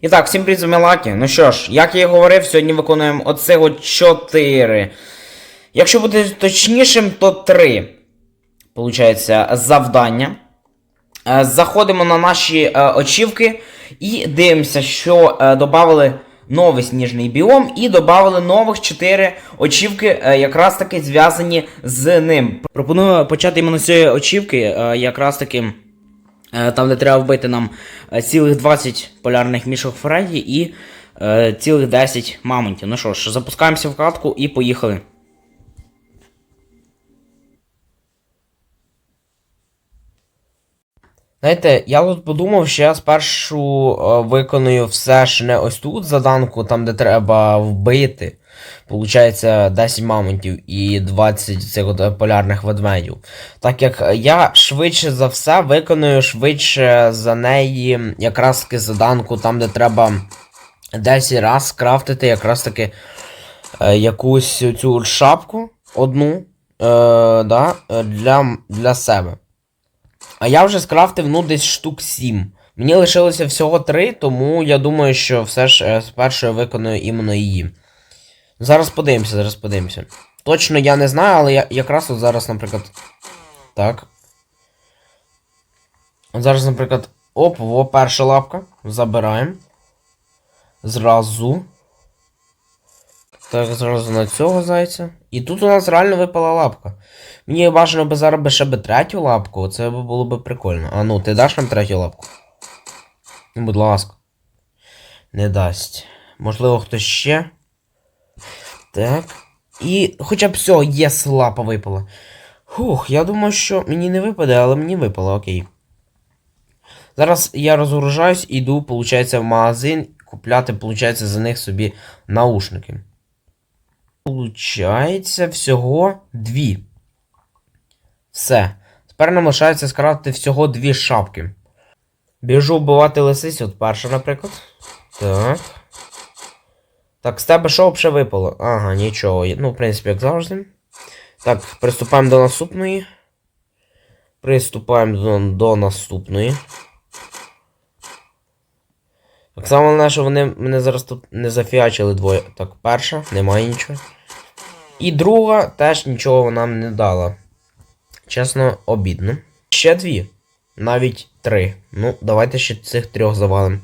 І так, всім привіт, з вами. Ну що ж, як я і говорив, сьогодні виконуємо оце от 4. Якщо бути точнішим, то 3. Получається, завдання. Е, Заходимо на наші е, очівки і дивимося, що е, додали новий сніжний біом і додали нових 4 очівки, якраз таки зв'язані з ним. Пропоную почати іменно з цієї очівки, якраз таки. Е, Там, де треба вбити нам е, цілих 20 полярних мішок Фредді і е, цілих 10 мамонтів. Ну що ж, запускаємося в катку і поїхали. Знаєте, я тут подумав, що я спершу е, виконую все ж не ось тут заданку, там де треба вбити. Получається 10 мамонтів і 20 цих полярних ведмедів. Так як я швидше за все виконую швидше за неї якраз таки заданку, там де треба 10 раз скрафтити якраз таки е, якусь цю шапку одну е, да, для, для себе. А я вже скрафтив ну десь штук 7. Мені лишилося всього 3, тому я думаю, що все ж е, спершу я виконую іменно її. Зараз подивимося, зараз подивимося. Точно я не знаю, але я якраз от зараз, наприклад. Так. От зараз, наприклад. Оп, во, перша лапка. Забираємо. Зразу. Так, зразу на цього зайця. І тут у нас реально випала лапка. Мені бажано би зараз ще би третю лапку, це було б прикольно. А ну, ти даш нам третю лапку? Будь ласка. Не дасть. Можливо, хтось ще. Так. І хоча б все, єс, лапа випала. Фух, я думаю, що мені не випаде, але мені випало, окей. Зараз я розгружаюсь, іду, виходить, в магазин купляти, виходить, за них собі наушники. Получається всього дві. Все. Тепер нам лишається скрафтити всього дві шапки. Біжу вбивати лисиць, от перша, наприклад. Так. Так, з тебе що взагалі випало? Ага, нічого. Ну, в принципі, як завжди. Так, приступаємо до наступної. Приступаємо до, до наступної. Так само головне, що вони мене зараз тут не зафіачили двоє. Так, перша, немає нічого. І друга теж нічого нам не дала. Чесно, обідно. Ще дві. Навіть три. Ну, давайте ще цих трьох завалим.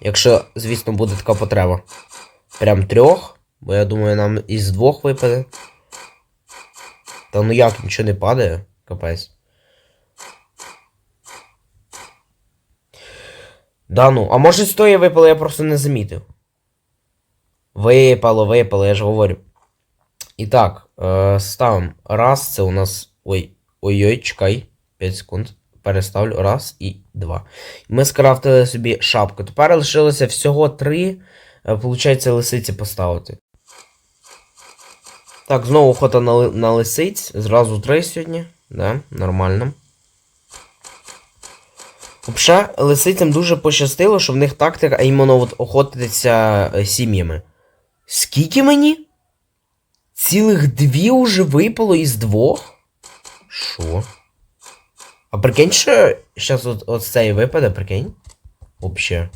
Якщо, звісно, буде така потреба. Прям трьох. Бо я думаю, нам із двох випаде. Та ну як, нічого не падає, капець. Да ну, а може з тої випало, я просто не замітив. Випало, випало, я ж говорю. І так, е, ставимо. Раз, це у нас. Ой, ой-ой, чекай. 5 секунд. Переставлю. Раз і два. Ми скрафтили собі шапку. Тепер лишилося всього три. Е, Получається, лисиці поставити. Так, знову охота на, ли- на лисиць. Зразу три сьогодні. Да, нормально. Взагалі, лисицям дуже пощастило, що в них тактика, а іменно от охотитися е, сім'ями. Скільки мені? Цілих дві уже випало із двох? Що? А прикинь, що зараз от, от цієї випаде, прикинь? Вообще.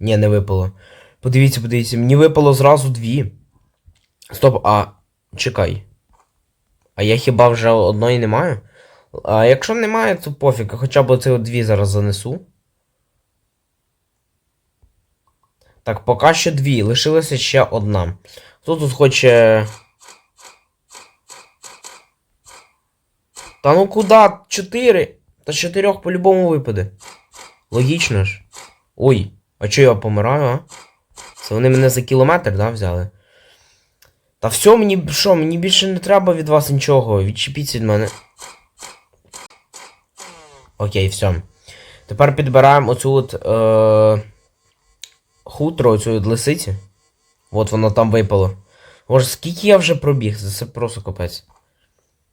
Ні, не випало. Подивіться, подивіться, мені випало зразу дві. Стоп, а. Чекай. А я хіба вже одної не маю? А якщо немає, то пофіг, хоча б оці дві зараз занесу. Так, поки що дві. Лишилася ще одна. Хто тут хоче. Та ну куди? Чотири? Та чотирьох по-любому випаде. Логічно ж. Ой, а чого я помираю, а? Це вони мене за кілометр, да, взяли? Та все, мені що, мені більше не треба від вас нічого. Відчепіться від мене. Окей, все. Тепер підбираємо оцю от е... хутро, оцю от лисиці. От воно там випало. Боже, скільки я вже пробіг, це просто капець.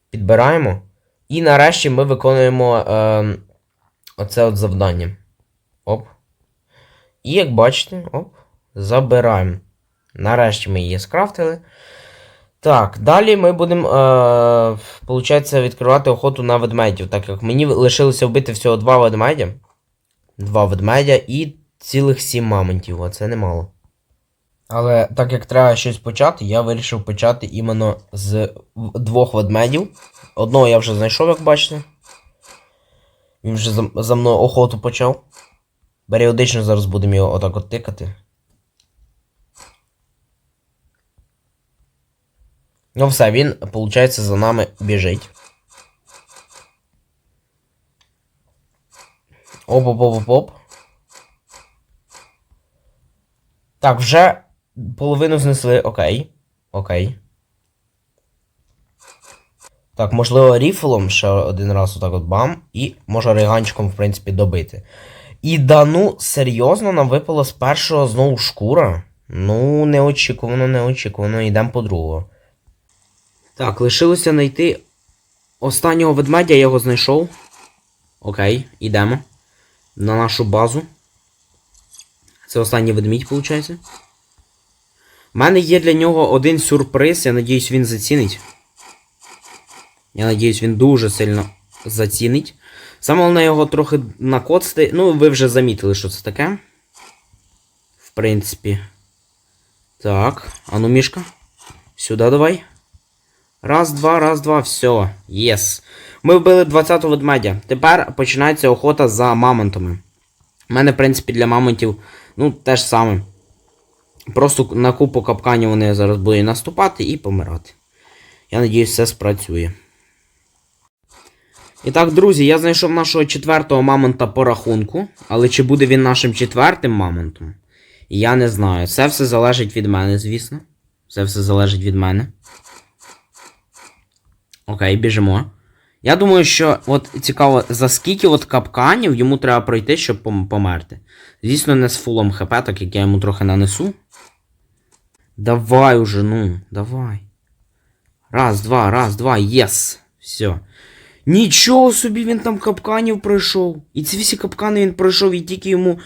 Підбираємо. І нарешті ми виконуємо е... оце от завдання. Оп. І як бачите, оп, забираємо. Нарешті ми її скрафтили. Так, далі ми будемо, е, відкривати охоту на ведмедів, так як мені лишилося вбити всього два ведмедя. Два ведмедя і цілих сім мамонтів, а це немало. Але так як треба щось почати, я вирішив почати іменно з двох ведмедів. Одного я вже знайшов, як бачите. Він вже за, за мною охоту почав. Періодично зараз будемо його отак от тикати. Ну все, він, виходить, за нами біжить. Оп-оп-оп-оп. Так, вже половину знесли. Окей. Окей. Так, можливо, ріфлом ще один раз отак от бам. І може реганчиком, в принципі, добити. І да ну, серйозно, нам випало з першого знову шкура. Ну, неочікувано, неочікувано. Йдемо по другого. Так, лишилося знайти останнього ведмедя, я його знайшов. Окей, йдемо. На нашу базу. Це останній ведмідь, виходить. У мене є для нього один сюрприз, я надіюсь, він зацінить. Я надіюсь, він дуже сильно зацінить. Саме головне його трохи накоцати. Ну, ви вже замітили, що це таке. В принципі. Так, ану, мішка. Сюди давай. Раз, два, раз, два, все. Єс. Ми вбили 20-го ведмедя. Тепер починається охота за мамонтами. У мене, в принципі, для мамонтів, ну, те ж саме. Просто на купу капканів вони зараз будуть наступати і помирати. Я надіюсь, все спрацює. І так, друзі, я знайшов нашого четвертого мамонта по рахунку. Але чи буде він нашим четвертим мамонтом? Я не знаю. Це все залежить від мене, звісно. Це все залежить від мене. Окей, біжимо. Я думаю, що от цікаво, за скільки от капканів йому треба пройти, щоб пом- померти. Звісно, не з фулом хп, так як я йому трохи нанесу. Давай уже, ну, давай. Раз, два, раз, два, єс. Все. Нічого собі він там капканів пройшов. І ці всі капкани він пройшов, і тільки йому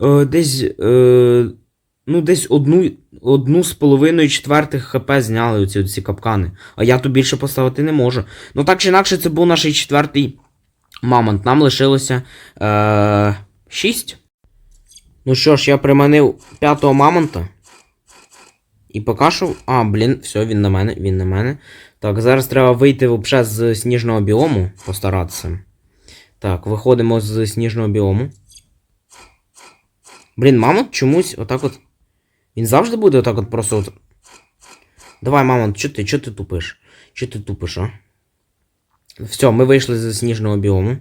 е, десь. Е, ну, десь одну, одну з половиною четвертих хп зняли оці, оці капкани. А я тут більше поставити не можу. Ну так чи інакше, це був наш четвертий мамонт. Нам лишилося е, 6. Ну що ж, я приманив п'ятого мамонта. І поки що. А, блін, все, він на мене, він на мене. Так, зараз треба вийти взагалі з сніжного біому, постаратися. Так, виходимо з сніжного біому. Блін, мамонт чомусь отак от. Він завжди буде отак от просто от. Давай, мамонт, що ти, що ти тупиш? Що ти тупиш, а? Все, ми вийшли з сніжного біому.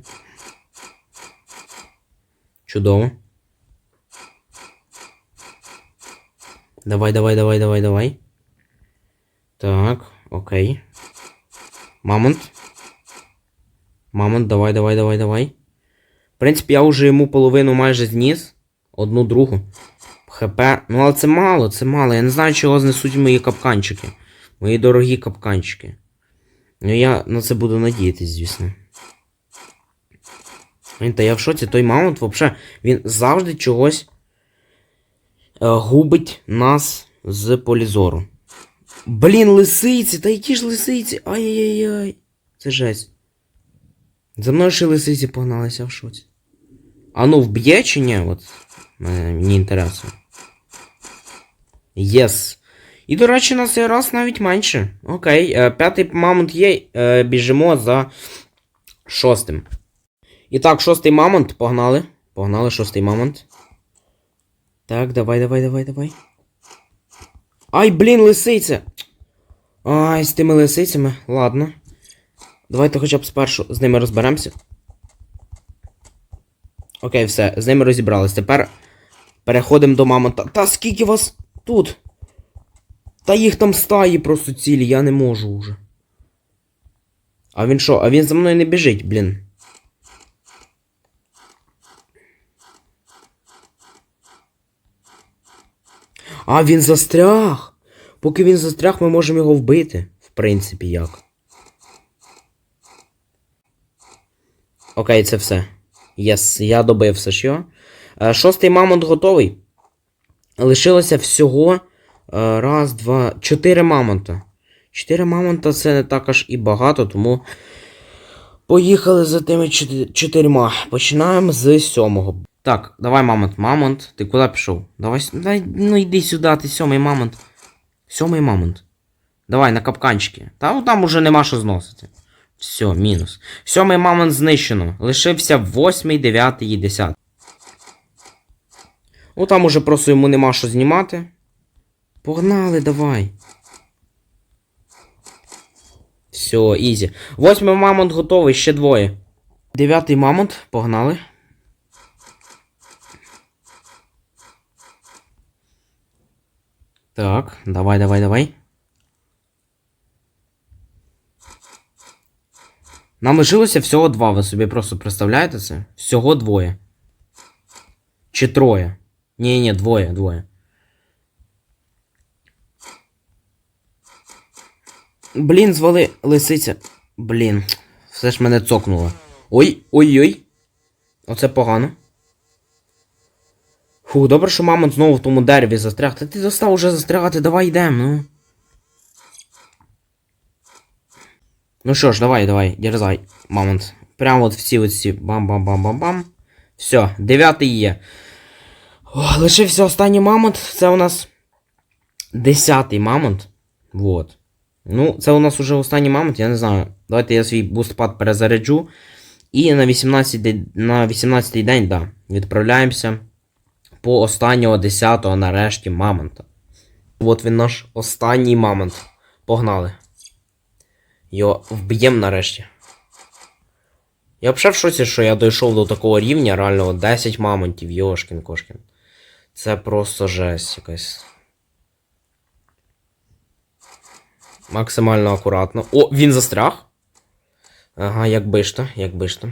Чудово. Давай, давай, давай, давай, давай. Так, окей. Мамонт. Мамонт, давай, давай, давай, давай. В принципі, я вже йому половину майже зніс. Одну другу. ХП. Ну, але це мало, це мало. Я не знаю, чого знесуть мої капканчики. Мої дорогі капканчики. Ну, я на це буду надіятись, звісно. Блін, Та я в шоці, той маунт, взагалі, він завжди чогось е, губить нас з полізору. Блін, лисиці, та які ж лисиці? Ай-яй-яй. Це жесть. За мною ще лисиці погналися в шоці. А ну, вб'є чи ні? От. Мене- Мені інтересно. Єс. І, до речі, на цей раз навіть менше. Окей, е, п'ятий мамонт є. Е, біжимо за шостим. І так, шостий мамонт, погнали. Погнали, шостий мамонт. Так, давай, давай, давай, давай. Ай, блін, лисиця! Ай, з тими лисицями. Ладно. Давайте хоча б спершу з ними розберемося. Окей, все, з ними розібрались. Тепер переходимо до мамонта. Та скільки вас тут? Та їх там стаї просто цілі, я не можу вже. А він що? А він за мною не біжить, блін. А, він застряг. Поки він застряг, ми можемо його вбити. В принципі, як. Окей, це все. Єс, я добив все що. Е, Шостий мамонт готовий. Лишилося всього. е, Раз, два, чотири мамонта. Чотири мамонта це не так аж і багато, тому. Поїхали за тими чотир- чотирма. Починаємо з сьомого. Так, давай, мамонт. Мамонт, ти куди пішов? Давай, дай, ну йди сюди, ти сьомий мамонт. Сьомий мамонт. Давай, на капканчики. Та ну, там уже нема що зносити. Все, мінус. Сьомий мамонт знищено. Лишився восьмий, дев'ятий і десятий. Ну там уже просто йому нема що знімати. Погнали, давай. Все, ізі. Восьмий мамонт готовий, ще двоє. Дев'ятий мамонт, погнали. Так, давай, давай, давай. Нам лишилося всього два, ви собі просто представляєте це? Всього двоє. Чи троє? Ні, ні, двоє, двоє. Блін, звали лисиця. Блін, все ж мене цокнуло. Ой, ой-ой. Оце погано. Фу, добре, що мамонт знову в тому дереві застряг. Та ти достав уже застрягати, давай йдемо, ну. Ну що ж, давай, давай, дерзай, мамонт. Прямо от всі оці бам-бам-бам-бам-бам. Все, дев'ятий є. О, лишився останній мамонт. Це у нас десятий мамонт. Вот. Ну, це у нас уже останній мамонт, я не знаю. Давайте я свій бустпад перезаряджу. І на 18 день- на 18 день, да, відправляємося по останнього 10-го нарешті мамонта. От він наш останній мамонт. Погнали. Його вб'єм нарешті. Я взагалі в шоці, що я дійшов до такого рівня, реально 10 мамонтів, Йошкін кошкін. Це просто жесть якась. Максимально акуратно. О, він застряг. Ага, якби ж то, якби ж то.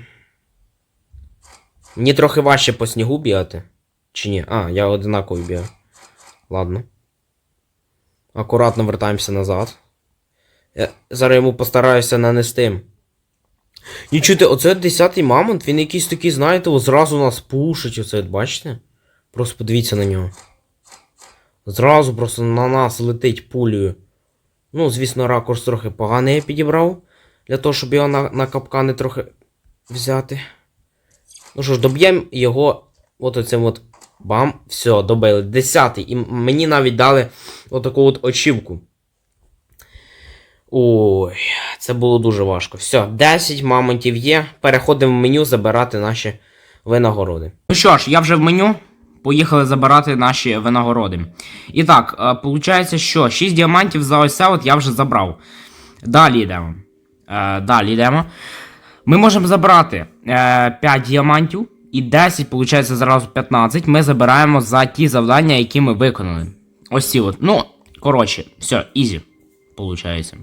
Мені трохи важче по снігу бігати. Чи ні? А, я одинаково бігаю. Ладно. Акуратно вертаємося назад. Я зараз йому постараюся нанести. І чути, оце 10-й мамонт, він якийсь такий, знаєте, зразу нас пушить, оце, бачите? Просто подивіться на нього. Зразу просто на нас летить пулею. Ну, звісно, ракурс трохи поганий я підібрав. Для того, щоб його на, на капкани трохи взяти. Ну що ж, доб'ємо його от оцим от. Бам, все, добили. Десятий. І мені навіть дали отаку от очівку. Ой, це було дуже важко. Все, 10 мамонтів є. Переходимо в меню забирати наші винагороди. Ну що ж, я вже в меню. Поїхали забирати наші винагороди. І так, е, получається, що 6 діамантів за ось це от я вже забрав. Далі йдемо. Е, далі йдемо. Ми можемо забрати е, 5 діамантів і 10, виходить, зразу 15. Ми забираємо за ті завдання, які ми виконали. Ось ці от. Ну, коротше, все, ізі. Получається.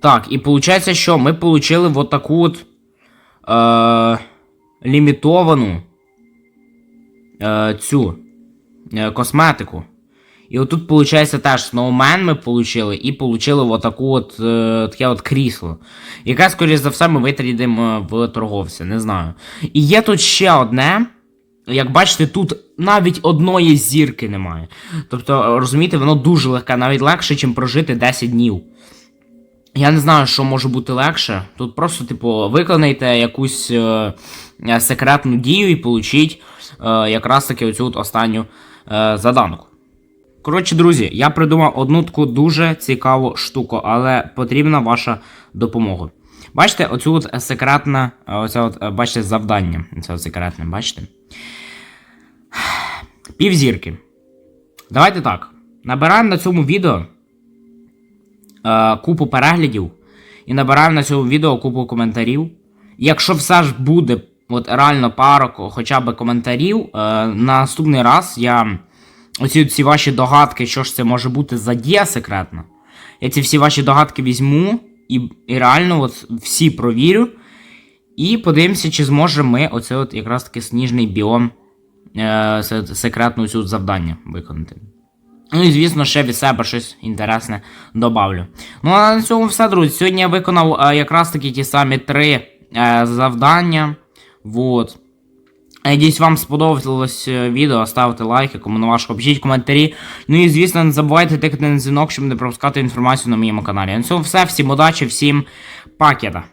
Так, і виходить, що ми отримали вот таку от е, лімітовану е, цю е, косметику. І отут, виходить, теж сноумен ми получили, і получили отаку от, е, таке от крісло. Яке, скоріш за все, ми витрідимо в торговця, не знаю. І є тут ще одне. Як бачите, тут навіть одної зірки немає. Тобто, розумієте, воно дуже легке, навіть легше, ніж прожити 10 днів. Я не знаю, що може бути легше. Тут просто, типу, виконайте якусь е, е, секретну дію і получіть е, якраз таки оцю от останню е, заданку. Коротше, друзі, я придумав одну таку дуже цікаву штуку, але потрібна ваша допомога. Бачите, оцю от секретне, оце от, е, бачите, завдання. Це секретне, бачите? Півзірки. Давайте так. Набираємо на цьому відео е, купу переглядів і набираємо на цьому відео купу коментарів. Якщо все ж буде от реально пару хоча б коментарів, е, наступний раз я оці ці ваші догадки, що ж це може бути за дія секретна. Я ці всі ваші догадки візьму і, і реально от всі провірю. І подивимося, чи зможемо ми оце от якраз таки сніжний біом е, секретну цю завдання виконати. Ну і звісно, ще від себе щось інтересне добавлю. Ну а на цьому все, друзі. Сьогодні я виконав е, якраз таки ті самі три е, завдання. Вот. Надіюсь, вам сподобалось е, відео. Ставте лайки, кому не важко, пишіть коментарі. Ну і звісно, не забувайте тикати на дзвінок, щоб не пропускати інформацію на моєму каналі. На цьому все. Всім удачі, всім пакета.